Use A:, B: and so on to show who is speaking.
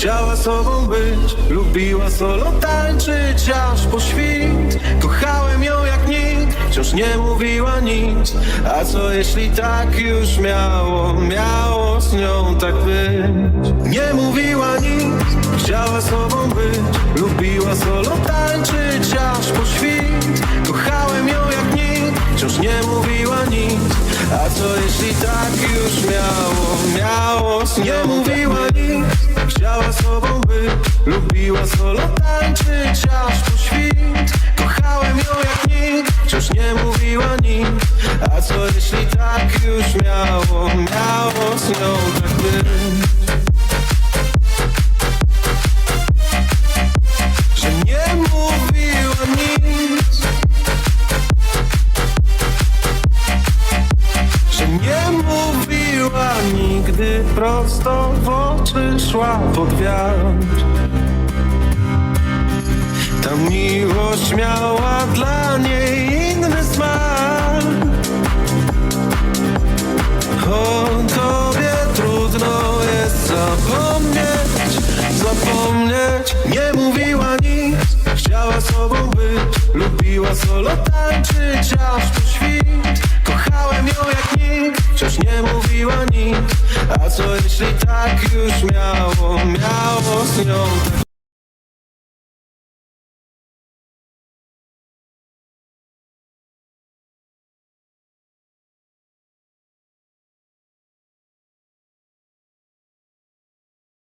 A: Chciała sobą być, lubiła solo tańczyć aż po świt. Kochałem ją jak nikt, wciąż nie mówiła nic. A co jeśli tak już miało, miało z nią tak być? Nie mówiła nic, chciała sobą być Lubiła solo tańczyć A co jeśli tak już miało, miało Nie mówiła nic, chciała sobą być Lubiła solo tańczyć aż po świt. Kochałem ją jak nikt, wciąż nie mówiła nic. A co jeśli tak już miało, miało z nią nie mówiła nigdy prosto w oczy szła pod wiatr. Ta miłość miała dla niej inny smak. O tobie trudno jest zapomnieć, zapomnieć. Nie mówiła nic, chciała sobą być Lubiła solo tańczyć aż po świt. Kochałem ją jak wciąż nie mówiła nic. A co jeśli tak już miało, miało z nią tak